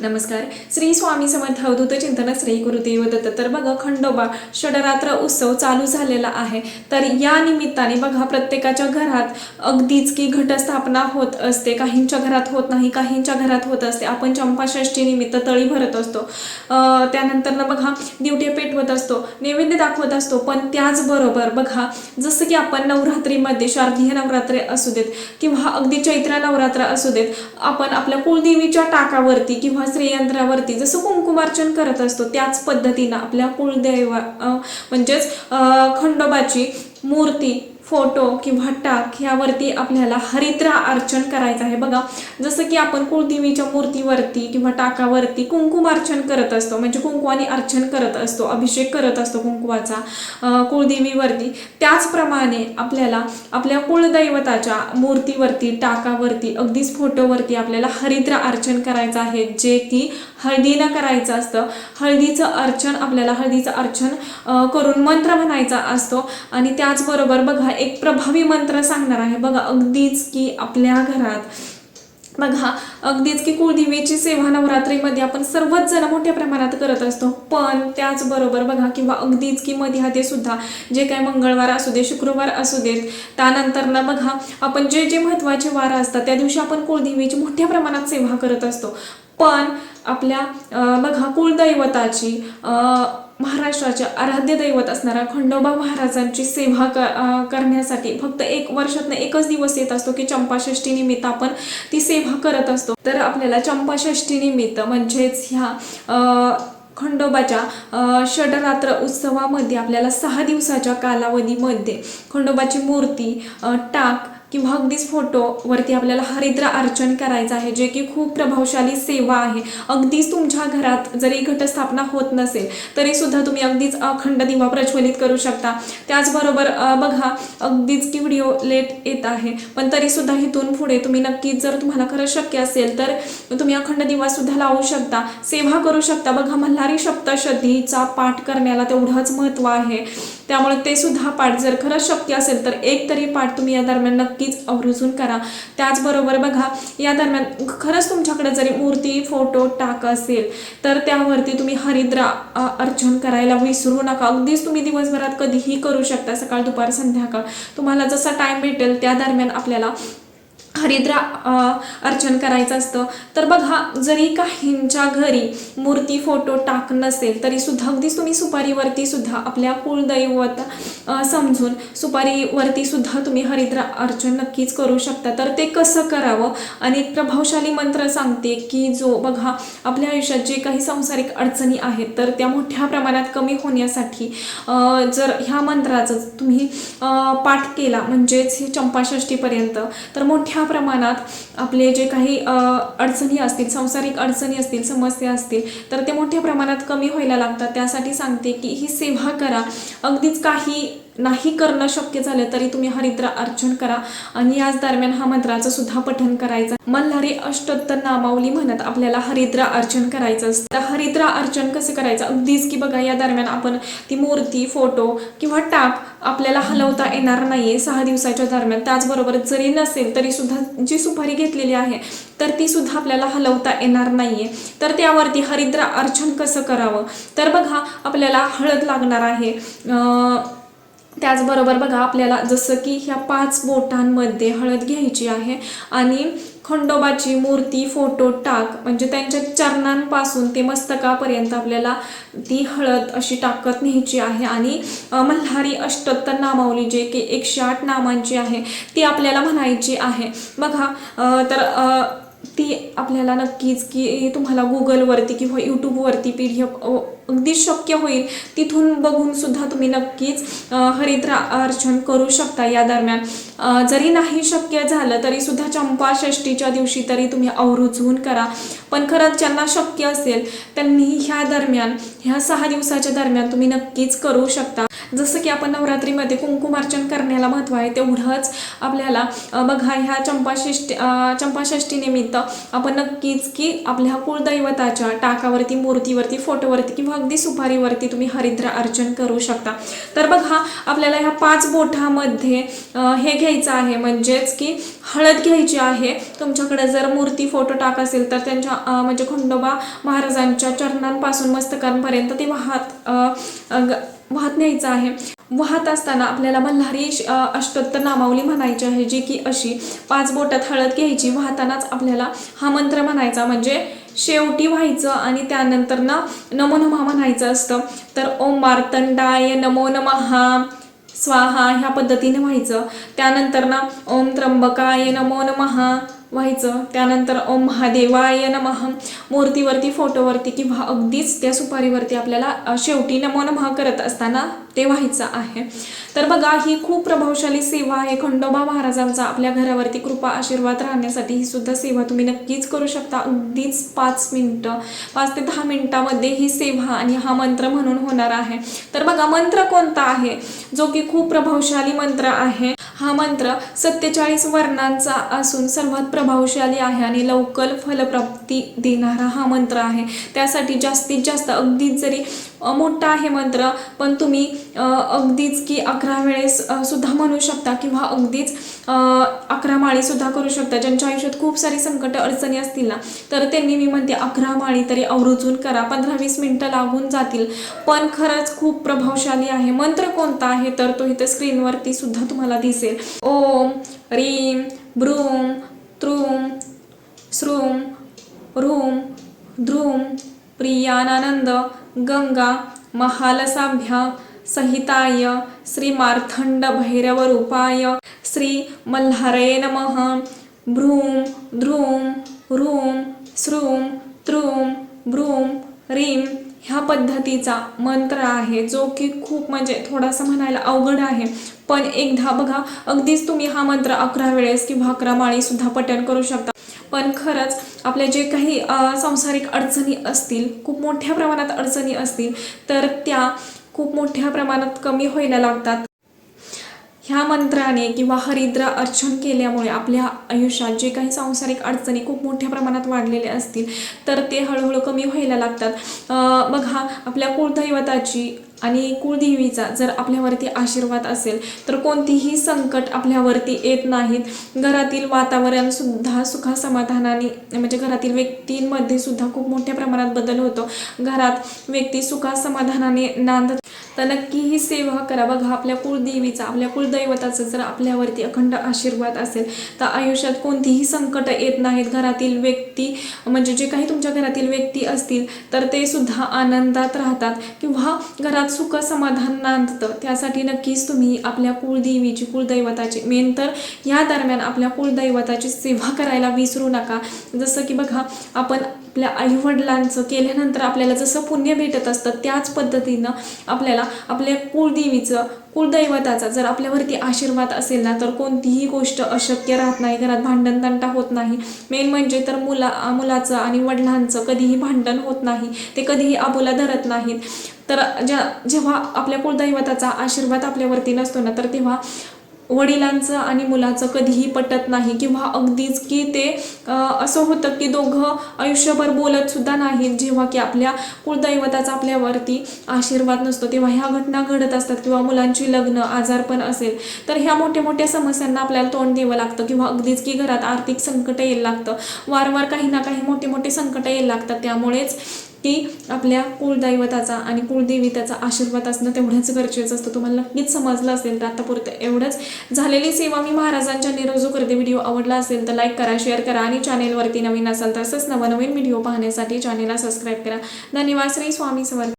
नमस्कार. श्री स्वामी समर्थ अवधूत चिंतन श्री गुरुदेव दत्त. तर बघा खंडोबा षडरात्र उत्सव चालू झालेला आहे. तर या निमित्ताने बघा प्रत्येकाच्या घरात अगदीच की घटस्थापना होत असते. काहींच्या घरात होत नाही काहींच्या घरात होत असते. आपण चंपाषष्ठी निमित्त तळी भरत असतो. त्यानंतर ना बघा दिवटे पेटवत असतो नैवेद्य दाखवत असतो. पण त्याचबरोबर बघा जसं की आपण नवरात्रीमध्ये शारदीय नवरात्री असू देत किंवा अगदी चैत्र नवरात्र असू देत आपण आपल्या कुलदेवीच्या टाकावरती किंवा श्रीयंत्रावरती जसं कुंकुमार्चन करत असतो त्याच पद्धतीनं आपल्या कुळदैवा म्हणजेच खंडोबाची मूर्ती फोटो किंवा टाक ह्यावरती आपल्याला हरिद्रा अर्चन करायचं आहे. बघा जसं की आपण कुळदेवीच्या मूर्तीवरती किंवा टाकावरती कुंकुम अर्चन करत असतो. म्हणजे कुंकवाने अर्चन करत असतो अभिषेक करत असतो कुंकुवाचा कुळदेवीवरती त्याचप्रमाणे आपल्याला आपल्या कुळदैवताच्या मूर्तीवरती टाकावरती अगदीच फोटोवरती आपल्याला हरिद्रा अर्चन करायचं आहे. जे की हळदीनं करायचं असतं. हळदीचं अर्चन आपल्याला हळदीचं अर्चन करून मंत्र म्हणायचा असतो. आणि त्याचबरोबर बघा एक प्रभावी मंत्र सांगणार आहे. बघा अगदीच की आपल्या घरात बघा अगदीच की कुलदेवीची सेवा नवरात्रीमध्ये आपण सर्वच जण मोठ्या प्रमाणात करत असतो. पण त्याचबरोबर बघा किंवा अगदीच की मध्ये सुद्धा जे काय मंगळवार असू दे शुक्रवार असू देत त्यानंतर ना बघा आपण जे जे महत्त्वाचे वार असतात त्या दिवशी आपण कुलदेवीची मोठ्या प्रमाणात सेवा करत असतो. पण आपल्या बघा कुळदैवताची महाराष्ट्राच्या आराध्य दैवत असणारा खंडोबा महाराजांची सेवा क करण्यासाठी फक्त एक वर्षातनं एकच दिवस येत असतो की चंपाषष्ठी निमित्त आपण ती सेवा करत असतो. तर आपल्याला चंपाषष्ठी निमित्त म्हणजेच ह्या खंडोबाच्या षडरात्र उत्सवामध्ये आपल्याला सहा दिवसाच्या कालावधीमध्ये खंडोबाची मूर्ती टाक किंवा अगदीच फोटोवरती आपल्याला हरिद्र अर्चन करायचं आहे जे की खूप प्रभावशाली सेवा आहे. अगदीच तुमच्या घरात जरी घटस्थापना होत नसेल तरी सुद्धा तुम्ही अगदीच अखंड दिवा प्रज्वलित करू शकता. त्याचबरोबर बघा अगदीच की व्हिडिओ लेट येत आहे पण तरीसुद्धा इथून पुढे तुम्ही नक्कीच जर तुम्हाला खरं शक्य असेल तर तुम्ही अखंड दिवासुद्धा लावू शकता सेवा करू शकता. बघा मल्हारी सप्तशतीचा पाठ करण्याला तेवढंच महत्त्व आहे. त्यामुळे ते सुद्धा पाठ जर खरंच शक्य असेल तर एक तरी पाठ तुम्ही या दरम्यान नक्कीच आवर्जून करा. त्याचबरोबर बघा या दरम्यान खरंच तुमच्याकडे जरी मूर्ती फोटो टाक असेल तर त्यावरती तुम्ही हरिद्रा अर्चन करायला विसरू नका. अगदीच तुम्ही दिवसभरात कधीही करू शकता सकाळ दुपार संध्याकाळ. तुम्हाला जसा टाईम भेटेल त्या दरम्यान आपल्याला हरिद्रा अर्चन करायचं असतं. तर बघा जरी काहींच्या घरी मूर्ती फोटो टाक नसेल तरी सुद्धा अगदीच तुम्ही सुपारीवरती सुद्धा आपल्या कुलदैवत समजून सुपारीवरती सुद्धा तुम्ही हरिद्रा अर्चन नक्कीच करू शकता. तर ते कसं करावं? आणि एक प्रभावशाली मंत्र सांगते की जो बघा आपल्या आयुष्यात जे काही सांसारिक अडचणी आहेत तर त्या मोठ्या प्रमाणात कमी होण्यासाठी जर ह्या मंत्राचं तुम्ही पाठ केला म्हणजेच हे चंपाषष्टीपर्यंत तर मोठ्या मोठ्या प्रमाणात आपले जे काही अडचणी असतील सांसारिक अडचणी असतील समस्या असतील तर ते मोठ्या प्रमाणात कमी व्हायला लागतात. त्यासाठी सांगते की ही सेवा करा. अगदीच काही नाही करणं शक्य झालं तरी तुम्ही हरिद्रा अर्चन करा. आणि याच दरम्यान हा मंत्राचं सुद्धा पठन करायचं. मल्हारी अष्टोत्तर नामावली म्हणत आपल्याला हरिद्रा अर्चन करायचं असतं. तर हरिद्रा अर्चन कसं करायचं? अगदीच की बघा या दरम्यान आपण ती मूर्ती फोटो किंवा टाक आपल्याला हलवता येणार नाहीये सहा दिवसाच्या दरम्यान. त्याचबरोबर जरी नसेल तरी सुद्धा जी सुपारी घेतलेली आहे तर ती सुद्धा आपल्याला हलवता येणार नाहीये. तर त्यावरती हरिद्रा अर्चन कसं करावं? तर बघा आपल्याला हळद लागणार आहे. अं, त्याचबरोबर बघा आपल्याला जसं की ह्या पाच बोटांमध्ये हळद घ्यायची आहे आणि खंडोबाची मूर्ती फोटो टाक म्हणजे त्यांच्या चरणांपासून ते मस्तकापर्यंत आपल्याला ती हळद अशी टाकत न्यायची आहे. आणि मल्हारी अष्टोत्तर नामावली जे की एकशे आठ नामांची आहे ती आपल्याला म्हणायची आहे. बघा तर ती आपल्याला नक्कीच की तुम्हाला गुगलवरती किंवा यूट्यूबवरती पी डी एफ अगदी शक्य होईल. तिथून बघूनसुद्धा तुम्ही नक्कीच हरिद्रा अर्चन करू शकता या दरम्यान. जरी नाही शक्य झालं तरी सुद्धा चंपा दिवशी तरी तुम्ही आवर्जून करा. पण खरंच ज्यांना शक्य असेल त्यांनी ह्या दरम्यान ह्या सहा दिवसाच्या दरम्यान तुम्ही नक्कीच करू शकता. जसं की आपण नवरात्रीमध्ये कुंकुमार्चन करण्याला महत्त्व आहे तेवढंच आपल्याला बघा ह्या चंपाषष्टी चंपाषष्टीनिमित्त चंपाषष्ठीनिमित्त आपण नक्कीच की आपल्या कुळदैवताच्या टाकावरती मूर्तीवरती फोटोवरती किंवा अगदी सुपारीवरती तुम्ही हरिद्रा अर्चन करू शकता. तर बघा आपल्याला ह्या पाच बोठामध्ये हे घ्यायचं आहे. म्हणजेच की हळद घ्यायची आहे. तुमच्याकडे जर मूर्ती फोटो टाक असेल तर त्यांच्या म्हणजे खंडोबा महाराजांच्या चरणांपासून मस्तकांपर्यंत ते वाहत ग- वाहत न्यायचं आहे. वाहत असताना आपल्याला मल्हारी श- अष्टोत्तर नामावली म्हणायची आहे जी की अशी पाच बोटात हळद घ्यायची वाहतानाच आपल्याला हा मंत्र म्हणायचा. म्हणजे शेवटी व्हायचं आणि त्यानंतर ना नमो नमः म्हणायचं असतं. तर ओम मार्तंडाय नमो नमः. स्वाहा ह्या पद्धतीने व्हायचं. त्यानंतर ना ओम त्र्यंबकाय नमो नमः. व्हायचं. त्यानंतर ओम महादेवाय नमः. मूर्तीवरती फोटोवरती किंवा अगदीच त्या सुपारीवरती आपल्याला शेवटी नमो नमः करत असताना ते व्हायचं आहे. तर बघा ही खूप प्रभावशाली सेवा आहे. खंडोबा महाराजांचा आपल्या घरावरती कृपा आशीर्वाद राहण्यासाठी ही सुद्धा सेवा तुम्ही नक्कीच करू शकता. अगदीच पाच मिनटं पाच ते दहा मिनटामध्ये ही सेवा आणि हा मंत्र म्हणून होणार आहे. तर बघा मंत्र कोणता आहे? जो की खूप प्रभावशाली मंत्र आहे. हा मंत्र सत्तेचाळीस वर्णांचा असून सर्वात प्रभावशाली आहे आणि लवकर फलप्राप्ती देणारा हा मंत्र आहे. त्यासाठी जास्तीत जास्त अगदीच जरी मोठा आहे मंत्र पण तुम्ही अगदीच की अकरा वेळेस सुद्धा म्हणू शकता किंवा अगदीच अकरा माळीसुद्धा करू शकता. ज्यांच्या आयुष्यात खूप सारी संकट अडचणी असतील ना तर त्यांनी मी म्हणते अकरा माळी तरी अवरोजून करा. पंधरा वीस मिनटं लागून जातील. पण खरंच खूप प्रभावशाली आहे. मंत्र कोणता आहे? तर तो इथं स्क्रीनवरती सुद्धा तुम्हाला दिसेल. ओम रीम ब्रूम त्रूम श्रूम रूम द्रुम प्रियानानंद गंगा महालसाभ्या सहिताय श्रीमार्थंड भैरवरूपाय श्री मल्हारये नमः। भ्रूम ध्रुम रूम श्रूम त्रूम ब्रूम रीम ह्या पद्धतीचा मंत्र आहे जो की खूप म्हणजे थोडासा म्हणायला अवघड आहे. पण एकदा बघा अगदीच तुम्ही हा मंत्र अकरा वेळेस किंवा अकरा माळीसुद्धा पठण करू शकता. पण खरंच आपल्या जे काही सांसारिक अडचणी असतील खूप मोठ्या प्रमाणात अडचणी असतील तर त्या खूप मोठ्या प्रमाणात कमी व्हायला लागतात. ह्या मंत्राने किंवा हरिद्रा अर्चन केल्यामुळे आपल्या आयुष्यात जे काही सांसारिक अडचणी खूप मोठ्या प्रमाणात वाढलेल्या असतील तर ते हळूहळू कमी व्हायला लागतात. बघा आपल्या कुलदैवताची आणि कुळदेवीचा जर आपल्यावरती आशीर्वाद असेल तर कोणतीही संकट आपल्यावरती येत नाहीत. घरातील वातावरणसुद्धा सुखासमाधानाने म्हणजे घरातील व्यक्तींमध्ये सुद्धा खूप मोठ्या प्रमाणात बदल होतो. घरात व्यक्ती सुखासमाधानाने नांद तर नक्की ही सेवा करा. बघा आपल्या कुळदेवीचा आपल्या कुळदैवताचं जर आपल्यावरती अखंड आशीर्वाद असेल तर आयुष्यात कोणतीही संकट येत नाहीत. घरातील व्यक्ती म्हणजे जे काही तुमच्या घरातील व्यक्ती असतील तर ते सुद्धा आनंदात राहतात. किंवा घरात सुख समाधान नांदतं. त्यासाठी नक्कीच तुम्ही आपल्या कुलदेवीची कुलदैवताची मेन तर ह्या दरम्यान आपल्या कुलदैवताची सेवा करायला विसरू नका. जसं की बघा आपण आपल्या आईवडिलांचं केल्यानंतर आपल्याला जसं पुण्य भेटत असतं त्याच पद्धतीनं आपल्याला आपल्या कुलदेवीचं कुलदैवताचा जर आपल्यावरती आशीर्वाद असेल ना तर कोणतीही गोष्ट अशक्य राहत नाही. घरात भांडण तंटा होत नाही. मेन म्हणजे तर मुला मुलाचं आणि वडिलांचं कधीही भांडण होत नाही. ते कधीही आबोला धरत नाहीत. तर ज्या जेव्हा आपल्या कुलदैवताचा आशीर्वाद आपल्यावरती नसतो ना तर तेव्हा वडिलांचं आणि मुलाचं कधीही पटत नाही किंवा अगदीच की ते असं होतं की दोघं आयुष्यभर बोलतसुद्धा नाहीत. जेव्हा की आपल्या कुलदैवताचा आपल्यावरती आशीर्वाद नसतो तेव्हा ह्या घटना घडत असतात किंवा मुलांची लग्न आजारपण असेल. तर ह्या मोठ्या मोठ्या समस्यांना आपल्याला तोंड द्यावं लागतं किंवा अगदीच की घरात आर्थिक संकट यायला लागतं. वारंवार काही ना काही मोठे मोठे संकट यायला लागतात. त्यामुळेच की आपल्या कुलदैवताचा आणि कुलदेवीताचा आशीर्वाद असणं तेवढंच गरजेचं असतं. तुम्हाला नक्कीच समजलं असेल तर आतापुरतं एवढंच. झालेली सेवा मी महाराजांच्या निरोजू करते व्हिडिओ आवडला असेल तर लाईक करा शेअर करा आणि चॅनेलवरती नवीन असाल तर तसंच नवनवीन व्हिडिओ पाहण्यासाठी चॅनेलला सबस्क्राईब करा. धन्यवाद. श्री स्वामी समर्थ